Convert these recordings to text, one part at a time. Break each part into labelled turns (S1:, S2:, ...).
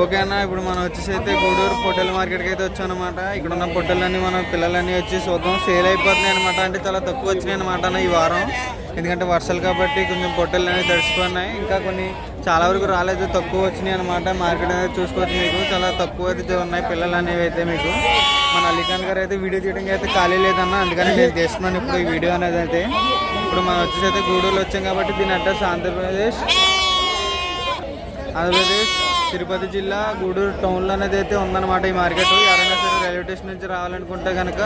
S1: Okay అన్న ఇప్పుడు మనం వచ్చేసి అయితే గూడూరు పొట్టెల మార్కెట్కి అయితే వచ్చాం అనమాట ఇక్కడ ఉన్న పొట్టెలన్నీ మన పిల్లలన్నీ వచ్చి చూద్దాం. సేల్ అయిపోతున్నాయి అనమాట అంటే చాలా తక్కువ వచ్చినాయి అనమాట అన్న ఈ వారం. ఎందుకంటే వర్షాలు కాబట్టి కొంచెం పొట్టెలు అనేవి తడిసిపోయినాయి. ఇంకా కొన్ని చాలా వరకు రాలేదు తక్కువ వచ్చినాయి అనమాట మార్కెట్ అనేది చూసుకోవచ్చు మీకు. చాలా తక్కువ అయితే ఉన్నాయి పిల్లలు అనేవి అయితే మీకు. మన అలీఖాన్ గారు అయితే వీడియో తీయడానికి అయితే ఖాళీ లేదన్న. అందుకని నేను చేస్తున్నాను ఇప్పుడు ఈ వీడియో అనేది అయితే. ఇప్పుడు మనం వచ్చేసి అయితే గూడూరులో వచ్చాం కాబట్టి దీని అడ్రస్ ఆంధ్రప్రదేశ్. ఆంధ్రప్రదేశ్ తిరుపతి జిల్లా గూడూరు టౌన్లో అనేది అయితే ఉందన్నమాట ఈ మార్కెట్. ఎవరైనా సరే రైల్వే స్టేషన్ నుంచి రావాలనుకుంటే కనుక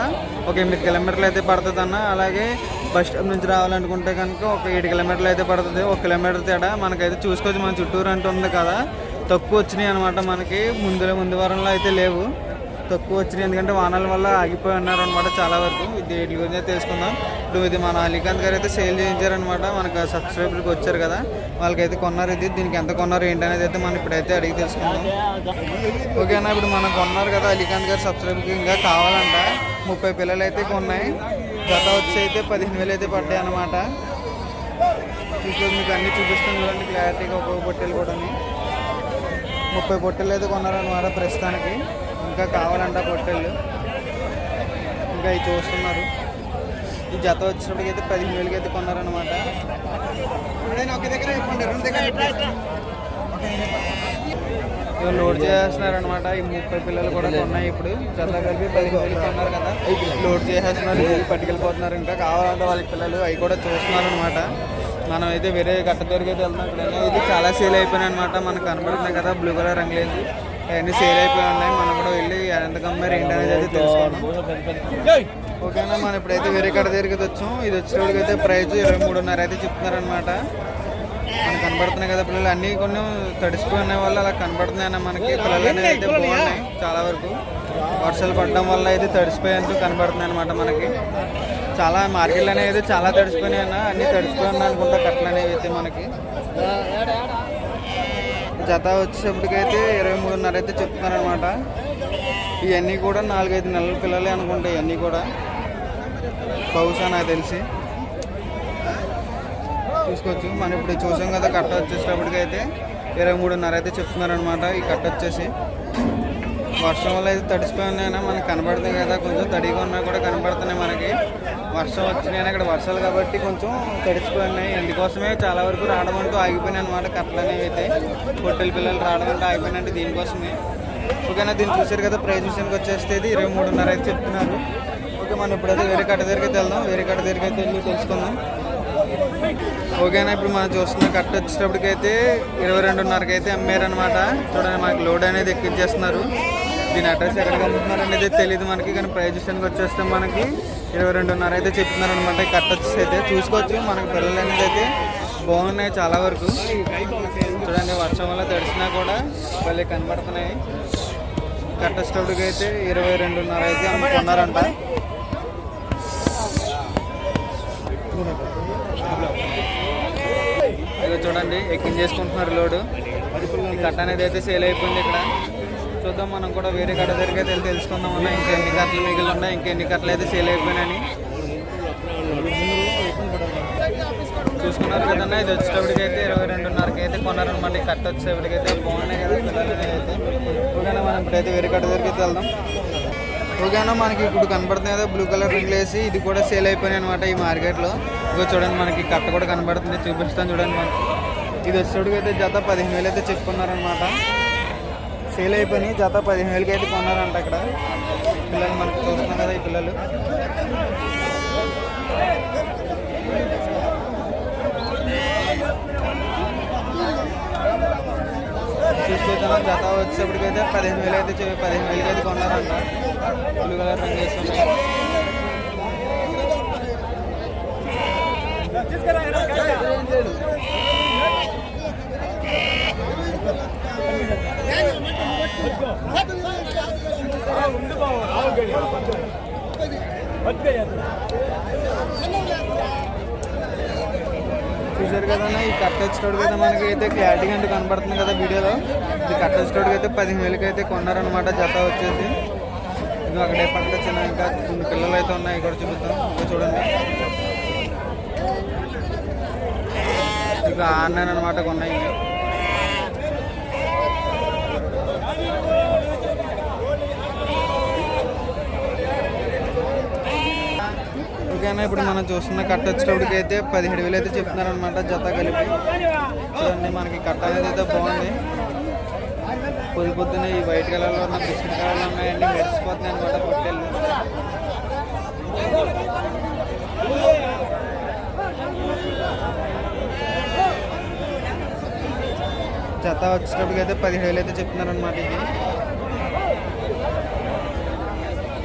S1: ఒక ఎనిమిది కిలోమీటర్లు అయితే పడుతుంది అన్న అలాగే బస్ స్టాప్ నుంచి రావాలనుకుంటే కనుక ఒక ఏడు కిలోమీటర్లు అయితే పడుతుంది. ఒక కిలోమీటర్ తేడా మనకైతే చూసుకోవచ్చు. మన చుట్టూరు అంటూ ఉంది కదా. తక్కువ వచ్చినాయి అనమాట మనకి. ముందు ముందు వారంలో అయితే లేవు. తక్కువ వచ్చినాయి ఎందుకంటే వానల వల్ల ఆగిపోయి ఉన్నారు అనమాట చాలా వరకు. ఇది వీటి గురించి అయితే తెలుసుకుందాం. ఇప్పుడు ఇది మన అలీకాంత్ గారు అయితే సేల్ చేయించారనమాట మనకు సబ్స్క్రైబర్కి వచ్చారు కదా. వాళ్ళకైతే కొన్నారు ఇది. దీనికి ఎంత కొన్నారు ఏంటి అనేది అయితే మనం ఇప్పుడైతే అడిగి తెలుసుకుందాం. ఓకేనా ఇప్పుడు మనం కొన్నారు కదా అలీకాంత్ గారు సబ్స్క్రైబర్కి ఇంకా కావాలంట. ముప్పై పిల్లలు అయితే కొన్నాయి. గత వచ్చి అయితే పదిహేను వేలు అయితే పడ్డాయి అనమాట ఇప్పుడు మీకు అన్నీ చూపిస్తాను చూడండి క్లారిటీగా ఒక్కొక్క పొట్టెలు కూడా ముప్పై పొట్టెలు అయితే కొన్నారనమాట ప్రస్తుతానికి. ఇంకా కావాలంట పొట్టెళ్ళు ఇంకా ఇవి చూస్తున్నారు. ఈ జత అయితే పదిహేను వేలకి అయితే కొన్నారనమాట ఇవి లోడ్ చేసేస్తున్నారనమాట ఈ ముప్పై పిల్లలు కూడా ఉన్నాయి ఇప్పుడు. జత కలిపి పదిహేను వేలు కొన్నారు కదా. లోడ్ చేసేస్తున్నారు పట్టుకెళ్ళిపోతున్నారు. ఇంకా కావాలంటే వాళ్ళ పిల్లలు అవి కూడా చూస్తున్నారు అనమాట మనం అయితే వేరే గట్ట దగ్గరికి అయితే వెళ్తున్నాం ఇక్కడ ఇది చాలా సేల్ అయిపోయినాయి అనమాట మనకు కనబడుతున్నాయి కదా బ్లూ కలర్ రంగులేదు. అవన్నీ సేల్ అయిపోయి ఉన్నాయి. మనం కూడా వెళ్ళి ఎంత కమ్మారు ఏంటి అనేది అయితే తెలుసుకున్నాం ఓకేనా మనం ఇప్పుడైతే వేరే కడ దగ్గరికి వచ్చాం. ఇది వచ్చేటికి అయితే ప్రైస్ ఇరవై మూడున్నర అయితే చెప్తున్నారనమాట మనకు కనబడుతున్నాయి కదా పిల్లలు. అన్నీ కొన్ని తడిసిపోయి ఉన్నాయి వల్ల అలా కనబడుతున్నాయి అన్న మనకి పిల్లలు అయితే బాగున్నాయి చాలా వరకు. వర్షాలు పడడం వల్ల అయితే తడిసిపోయేందుకు కనబడుతున్నాయి అనమాట మనకి. చాలా మార్కెట్లు అనేవి అయితే చాలా తడిసిపోయినాయి అన్న. అన్నీ తడిసిపోయి ఉన్నాయి అనుకుంటా కట్టలు అనేవి అయితే మనకి. జత వచ్చేటప్పటికైతే ఇరవై మూడున్నర అయితే చెప్తున్నారనమాట ఇవన్నీ కూడా నాలుగైదు నెలల పిల్లలే అనుకుంటాయి ఇవన్నీ కూడా. బహుశా నాకు తెలిసి. చూసుకోవచ్చు. మనం ఇప్పుడు చూసాం కదా కట్ట వచ్చేటప్పటికైతే ఇరవై మూడున్నర అయితే చెప్తున్నారనమాట ఈ కట్ట వచ్చేసి. వర్షం వల్ల అయితే తడిసిపోయినాయినా మనకు కనబడుతుంది కదా. కొంచెం తడిగా ఉన్నా కూడా కనబడుతున్నాయి మనకి. వర్షం వచ్చినాయి అక్కడ వర్షాలు కాబట్టి కొంచెం తడిచిపోయినాయి. అందుకోసమే చాలా వరకు రావడం అంటూ ఆగిపోయినాయి అనమాట కట్టలు అనేవి అయితే పొట్టెల పిల్లలు రావడం అంటూ ఆగిపోయినట్టు దీనికోసమే. ఓకేనా దీన్ని చూసారు కదా ప్రైస్ విషయానికి వచ్చేస్తే ఇది ఇరవై మూడున్నర అయితే చెప్తున్నారు. ఓకే మనం ఇప్పుడైతే వేరే కట్ట దగ్గరికి అయితే వెళ్దాం. వేరే కట్ట దగ్గరికి అయితే వెళ్ళి తెలుసుకుందాం. ఓకేనా ఇప్పుడు మనం చూస్తున్న కట్ట వచ్చేటప్పటికైతే ఇరవై రెండున్నరకి అయితే అమ్మారనమాట చూడండి మనకి లోడ్ అనేది ఎక్కించేస్తున్నారు. దీని అడ్రస్ ఎక్కడికి అమ్ముతున్నారు అనేది తెలియదు మనకి కానీ ప్రైస్ విషయానికి వచ్చేస్తే మనకి ఇరవై రెండున్నర అయితే చెప్తున్నారు అనమాట ఈ వచ్చేసి అయితే చూసుకోవచ్చు. మనకి పిల్లలు అనేది అయితే బాగున్నాయి చాలా వరకు. చూడండి వర్షం వల్ల తడిసినా కూడా భలే కనబడుతున్నాయి. కట్ట వచ్చేటప్పటికి అయితే ఇరవై రెండున్నర అయితే అమ్ముకున్నారంట ఇక చూడండి ఎక్కించేసుకుంటున్నారు లోడు. కట్ట అనేది అయితే సేల్ అయిపోయింది ఇక్కడ. చూద్దాం మనం కూడా వేరే కట్ట దగ్గరికి అయితే వెళ్ళి తెలుసుకుందాం అన్న. ఇంకా ఎన్ని కట్టలు మిగిలి ఉన్నాయి ఇంకా ఎన్ని కట్టలు అయితే సేల్ అయిపోయినాయని. చూసుకున్నారు కదన్నా ఇది వచ్చేటప్పటికి అయితే ఇరవై రెండున్నరకి అయితే కొన్నారనమాట ఈ కట్ట వచ్చేటప్పటికి అయితే బాగున్నాయి కదా పిల్లలు అయితే. ఓకేనా మనం ఇప్పుడైతే వేరే కట్ట దగ్గరికి అయితే వెళ్దాం. ఓకేనా మనకి ఇప్పుడు కనబడుతుంది కదా బ్లూ కలర్ రింగ్ వేసి ఇది కూడా సేల్ అయిపోయినాయి అనమాట ఈ మార్కెట్లో ఇగో చూడండి మనకి కట్ట కూడా కనబడుతుంది చూపిస్తాను చూడండి మనకి. ఇది వచ్చేటప్పుడు అయితే జత పదిహేను వేలు అయితే చెప్పుకున్నారనమాట సేల్ అయిపోయినాయి. జత పదిహేను వేలకి అయితే కొన్నారంట అక్కడ పిల్లలు మనకు చూస్తున్నాం కదా ఈ పిల్లలు. చూసుకుంటున్నా జత వచ్చేప్పటికైతే పదిహేను వేలు అయితే పదిహేను వేలకి అయితే కొన్నారంట. బ్లూ కలర్ రంగు చూసారు కదన్నా స్టోర్కి అయితే మనకి అయితే క్లారిటీగా అంటే కనబడుతుంది కదా వీడియోలో. ఇది కట్ట స్టోర్కి అయితే పదిహేను వేలకి అయితే కొన్నారనమాట జత వచ్చేసి. ఇది అక్కడే పక్కన చిన్న ఇంకా కొన్ని పిల్లలు అయితే ఉన్నాయి ఇక్కడ చూపిస్తాం ఇంకా చూడండి. ఇక ఆన్లైన్ అనమాట కొన్నాయి. ఓకేనా ఇప్పుడు మనం చూస్తున్న కట్ట వచ్చేటప్పటికి అయితే పదిహేడు వేలు అయితే చెప్తున్నారనమాట జత కలిపి. చూడండి మనకి కట్ట అనేది అయితే బాగుంది. పొద్దు పొద్దున ఈ వైట్ కలర్లో ఉన్న బిస్కెట్ కలర్లు ఉన్నాయండి. మెరిసిపోతున్నాయి అనమాట పొట్టెళ్ళు. జత వచ్చేటప్పటికి అయితే పదిహేడు వేలు అయితే చెప్తున్నారు అనమాట ఇది.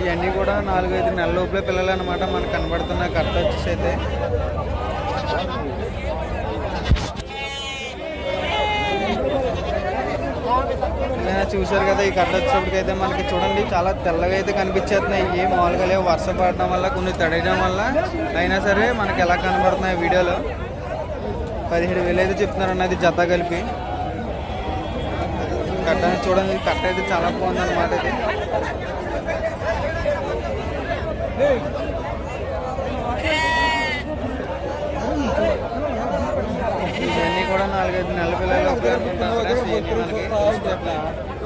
S1: ఇవన్నీ కూడా నాలుగైదు నెలల లోపలే పిల్లలు అనమాట మనకు కనబడుతున్న కట్ట వచ్చేసి అయితే చూశారు కదా ఈ కట్ట వచ్చేటప్పటికి మనకి చూడండి చాలా తెల్లగా అయితే కనిపించేస్తున్నాయి. ఇవి మామూలుగా లేవు. వర్షం పడడం వల్ల కొన్ని తడయడం వల్ల. అయినా సరే మనకి ఎలా కనబడుతున్నాయి వీడియోలో? పదిహేడు వేలు అయితే చెప్తున్నారు అన్నది జత కలిపి. కట్టని చూడండి కట్ట అయితే చాలా బాగుంది అనమాట ఇది. ఇవన్నీ కూడా నాలుగైదు నెలల పిల్లలు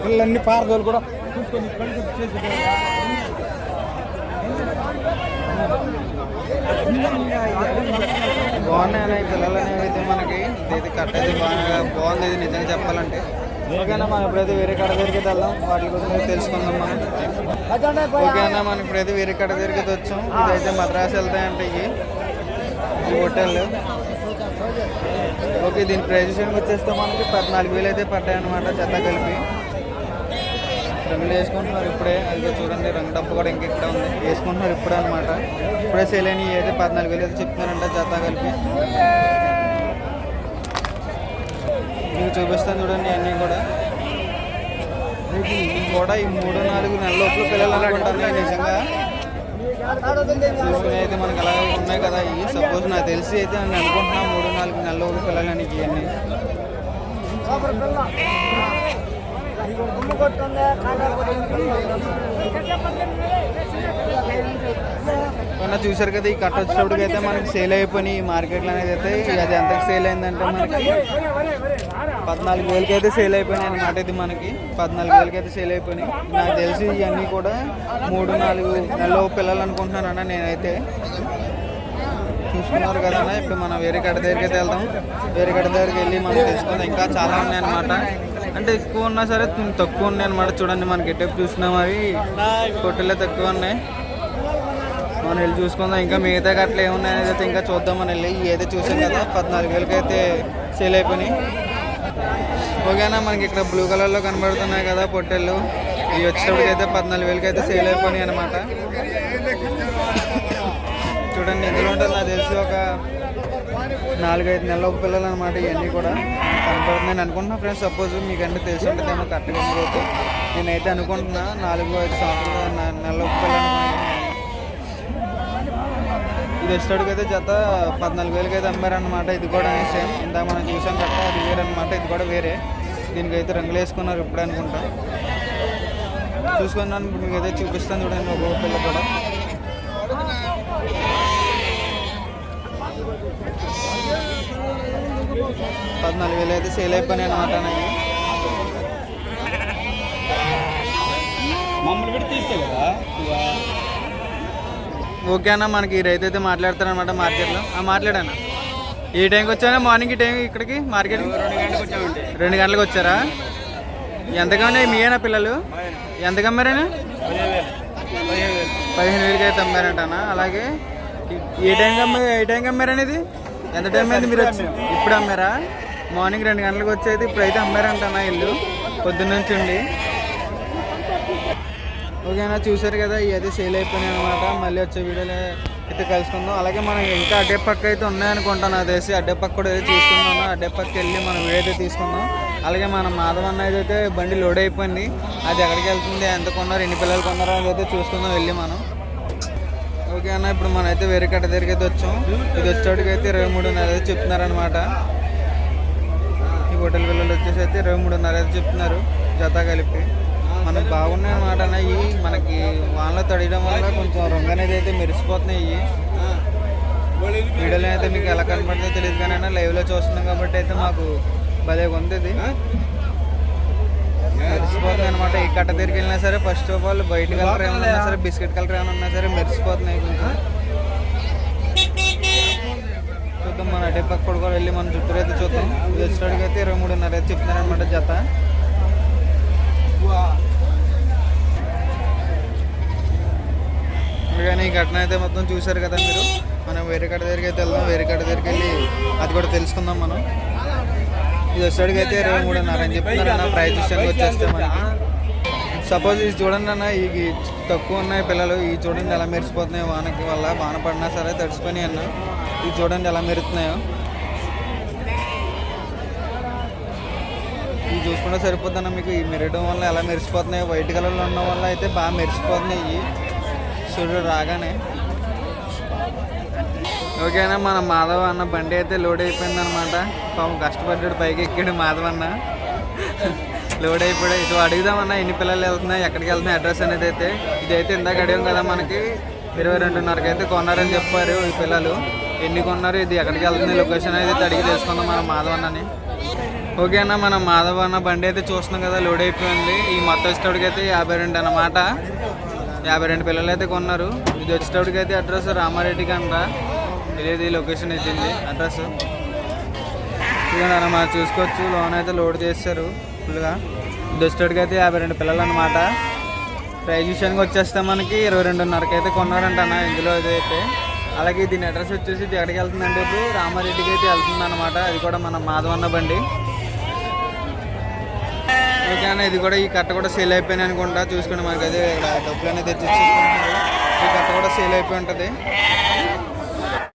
S2: పిల్లలన్నీ పారదోలు కూడా చూసుకొని
S1: బాగున్నాయి పిల్లలు అనేవి అయితే మనకి. ఇది కట్ట అయితే బాగా బాగుంది. ఇది నిజంగా చెప్పాలంటే ఓకేనా మనం ఇప్పుడైతే వేరే కడ దగ్గరికి వెళ్దాం వాటి గురించి తెలుసుకుందాం మనం ఓకేనా మనం ఇప్పుడైతే వేరే కడ దగ్గరికి వచ్చాం. ఇదైతే మద్రాసు వెళ్తాయంటే ఇవి. ఈ హోటల్. ఓకే దీని ప్రైజెషన్ వచ్చేస్తే మనకి పద్నాలుగు వేలు అయితే పడ్డాయి అనమాట చెత్త కలిపి. రంగులు వేసుకుంటున్నారు ఇప్పుడే. అయితే చూడండి రంగు డబ్బు కూడా ఇంకెక్కడ ఉంది. వేసుకుంటున్నారు ఇప్పుడే అనమాట ఇప్పుడే సేల్ అయినవి అయితే పద్నాలుగు వేలు అయితే చెప్తున్నారంట జత కలిపి. మీకు చూపిస్తాను చూడండి అన్నీ కూడా. మీకు కూడా ఈ మూడు నాలుగు నెలల లోపల పిల్లలు అనుకుంటాను నిజంగా. చూసుకుని అయితే మనకి ఎలా ఉన్నాయి కదా. ఇవి సపోజ్ నాకు తెలిసి అయితే నేను అనుకుంటున్నా మూడు నాలుగు నెలల లోపల పిల్లలు అని ఇవన్నీ మొన్న చూసారు కదా ఈ కట్ట వచ్చేటప్పటికి అయితే మనకి సేల్ అయిపోయినాయి మార్కెట్లో అనేది అయితే అది ఎంత సేల్ అయిందంటే మనకి పద్నాలుగు వేలకి అయితే సేల్ అయిపోయినాయి అనమాట ఇది మనకి. పద్నాలుగు వేలకి అయితే సేల్ అయిపోయినాయి. నాకు తెలిసి ఇవన్నీ కూడా మూడు నాలుగు నెలలో పిల్లలు అనుకుంటున్నాను అన్న నేనైతే. చూసుకున్నారు కదా అన్న. ఇప్పుడు మనం వేరే కట్ట దగ్గరికి అయితే వెళ్దాం. వేరే కట్ట దగ్గరికి వెళ్ళి మనం తెలుసుకుందాం. ఇంకా చాలా ఉన్నాయి అనమాట అంటే ఎక్కువ ఉన్నా సరే తక్కువ ఉన్నాయి అనమాట చూడండి మనకి ఎటు చూసినా మరి పొట్టెలే తక్కువ ఉన్నాయి. మనం వెళ్ళి చూసుకుందాం. ఇంకా మిగతా గట్ల ఏమున్నాయని అయితే ఇంకా చూద్దాం మనం వెళ్ళి ఏదో చూసాం కదా పద్నాలుగు వేలకి అయితే సేల్ అయిపోయినాయి. ఓకేనా మనకి ఇక్కడ బ్లూ కలర్లో కనబడుతున్నాయి కదా పొట్టెళ్ళు. ఇవి వచ్చేటప్పటికి అయితే పద్నాలుగు వేలకి అయితే సేల్ అయిపోయినాయి అనమాట చూడండి ఇందులో ఉంటుంది నాకు తెలిసి ఒక నాలుగైదు నెలల పిల్లలు అనమాట ఇవన్నీ కూడా. కనపడుతుంది నేను అనుకుంటున్నా ఫ్రెండ్స్ సపోజ్ మీకంటే తెలిసి ఉంటుందేమో కరెక్ట్గా నేనైతే అనుకుంటున్నా నాలుగు ఐదు సంవత్సరాలు నె- నెలల పిల్లలు అనుకుంటున్నాను. అయితే జత పద్నాలుగు వేలకి అయితే అమ్మారనమాట ఇది కూడా సేమ్. ఇందాక మనం చూసాం కదా అది వేరనమాట ఇది కూడా వేరే. దీనికైతే రంగులు వేసుకున్నారు ఇప్పుడు అనుకుంటా. చూసుకున్నాను ఇప్పుడు మీకు అయితే చూపిస్తాను చూడండి ఒక పిల్ల కూడా. పద్నాలుగు వేలు అయితే సేల్ అయిపోయినాయి అనమాట నాకు
S2: మమ్మల్ని పెట్టి తీస్తే కదా?
S1: ఓకే అన్న మనకి ఈ రైతు అయితే మాట్లాడతారనమాట మార్కెట్లో. ఆ మాట్లాడాను ఏ టైంకి వచ్చానా మార్నింగ్ ఈ టైం ఇక్కడికి? మార్కెట్
S2: రెండు గంటలకు
S1: వచ్చారా? ఎంతకన్నా మీయేనా పిల్లలు? ఎంత అమ్మారేనా పదిహేను వేలకి అయితే అమ్మారంటనా? అలాగే. ఏ టైంకి అమ్మ ఏ టైంకి అమ్మారని ఇది? ఎంత టైం అయింది మీరు వచ్చి? ఇప్పుడు అమ్మారా. మార్నింగ్ రెండు గంటలకు వచ్చేది ఇప్పుడు అయితే అమ్మారంటనా ఇల్లు? పొద్దున్న నుంచి ఉండి. ఓకేనా చూసారు కదా ఇవి అయితే సేల్ అయిపోయినాయి అనమాట మళ్ళీ వచ్చే వీడియోలో అయితే కలుసుకుందాం. అలాగే మనం ఇంకా అడ్డే పక్క అయితే ఉన్నాయనుకుంటాను నాకు తెలిసి అడ్డే పక్క కూడా అయితే తీసుకుందాం. అడ్డే పక్క వెళ్ళి మనం వీడియో అయితే తీసుకుందాం. అలాగే మన మాధవన్న అయితే బండి లోడ్ అయిపోయింది. అది ఎక్కడికి వెళ్తుంది ఎంత కొన్నారు ఎన్ని పిల్లలు కొన్నారో అది అయితే చూసుకుందాం వెళ్ళి మనం. ఓకే అన్న ఇప్పుడు మనం అయితే వేరే కట్ట దగ్గరికి అయితే వచ్చాం. ఇది వచ్చేటికి అయితే ఇరవై మూడున్నర అయితే చెప్తున్నారనమాట ఈ హోటల్ పిల్లలు వచ్చేసి అయితే ఇరవై మూడున్నర అయితే చెప్తున్నారు జత కలిపి. మనకు బాగున్నాయి అనమాట అవి మనకి వానలో తడియడం వల్ల కొంచెం రంగు అనేది అయితే మెరిసిపోతున్నాయి. వీడియోలో అయితే మీకు ఎలా కనపడుతుందో తెలియదు కానీ లైవ్లో చూస్తున్నాం కాబట్టి అయితే మాకు భలే ఉంది ఇది. మెరిసిపోతుంది అనమాట ఈ కట్ట దగ్గరికి వెళ్ళినా సరే first of all white colour ఏమైనా ఉన్నా సరే బిస్కెట్ కలర్ ఏమైనా ఉన్నా సరే మెరిసిపోతున్నాయి కొంచెం. చూద్దాం మన అటే పక్క కూడా వెళ్ళి మన చుట్టూ అయితే చూద్దాం. ఇది వచ్చేటికి అయితే ఇరవై మూడున్నర అయితే చెప్తున్నారనమాట జత. కానీ ఈ ఘటన అయితే మొత్తం చూశారు కదా మీరు? మనం వేరే కడ దగ్గరికి అయితే వెళ్దాం వేరే కడ దగ్గరికి వెళ్ళి అది కూడా తెలుసుకుందాం మనం. ఇది వచ్చేటికి అయితే ఇరవై మూడున్నర అని చెప్తున్నారు అన్న ప్రైస్ విషయానికి వచ్చేస్తే మనకి. సపోజ్ ఇది చూడండి అన్న ఈ తక్కువ ఉన్నాయి పిల్లలు ఇవి చూడండి ఎలా మెరిసిపోతున్నాయి వానకి వల్ల వాన పడినా సరే తడిసిపోయినాయి అన్న. ఇది చూడండి ఎలా మెరుతున్నాయో ఇవి చూసుకుంటే సరిపోతుందన్న మీకు. ఈ మెరయడం వల్ల ఎలా మెరిసిపోతున్నాయి వైట్ కలర్లో ఉన్న వల్ల అయితే బాగా మెరిసిపోతున్నాయి. ఇవి సూర్యుడు రాగానే. ఓకేనా మన మాధవ్ అన్న బండి అయితే లోడ్ అయిపోయింది అనమాట పాపం కష్టపడ్డాడు పైకి ఎక్కాడు మాధవ్ అన్న. లోడ్ అయిపోయాడు. ఇటు అడుగుదామన్నా ఎన్ని పిల్లలు వెళ్తున్నాయి ఎక్కడికి వెళ్తున్నాయి అడ్రస్ అనేది అయితే. ఇదైతే ఇందాక అడిగాం కదా మనకి ఇరవై రెండున్నరకి అయితే కొన్నారని చెప్పారు ఈ పిల్లలు. ఎన్ని కొన్నారు ఇది ఎక్కడికి వెళ్తుంది లొకేషన్ అయితే అడిగి తెలుసుకుందాం మన మాధవ్ అన్నని. ఓకే అన్న మనం మాధవ్ అన్న బండి అయితే చూస్తున్నాం కదా లోడ్ అయిపోయింది. ఈ మొత్తం వచ్చేటప్పటికి అయితే యాభై రెండు అన్నమాట. యాభై రెండు పిల్లలు అయితే కొన్నారు. ఇది వచ్చేటప్పటికి అయితే అడ్రస్ రామారెడ్డికి అంట తెలియదు లొకేషన్ ఇచ్చింది అడ్రస్ అన్న మనం చూసుకోవచ్చు. లోన్ అయితే లోడ్ చేస్తారు ఫుల్గా. ఇది వచ్చేటప్పటికి అయితే యాభై రెండు పిల్లలు అనమాట ప్రైజ్ విషయానికి వచ్చేస్తే మనకి ఇరవై రెండున్నరకి అయితే కొన్నారంట అన్న ఇందులో అయితే. అలాగే దీని అడ్రస్ వచ్చేసి ఇది ఎక్కడికి వెళ్తుందంటే ఇప్పుడు రామారెడ్డికి అయితే వెళ్తుంది అనమాట అది కూడా మన మాధవన్న బండి. ఓకే అన్న ఇది కూడా ఈ కట్ట కూడా సేల్ అయిపోయింది అనుకుంటా. చూసుకోండి మనకి అయితే ఇక్కడ డబ్బులు అనేది తెచ్చి ఈ కట్ట కూడా సేల్ అయిపోయి ఉంటుంది.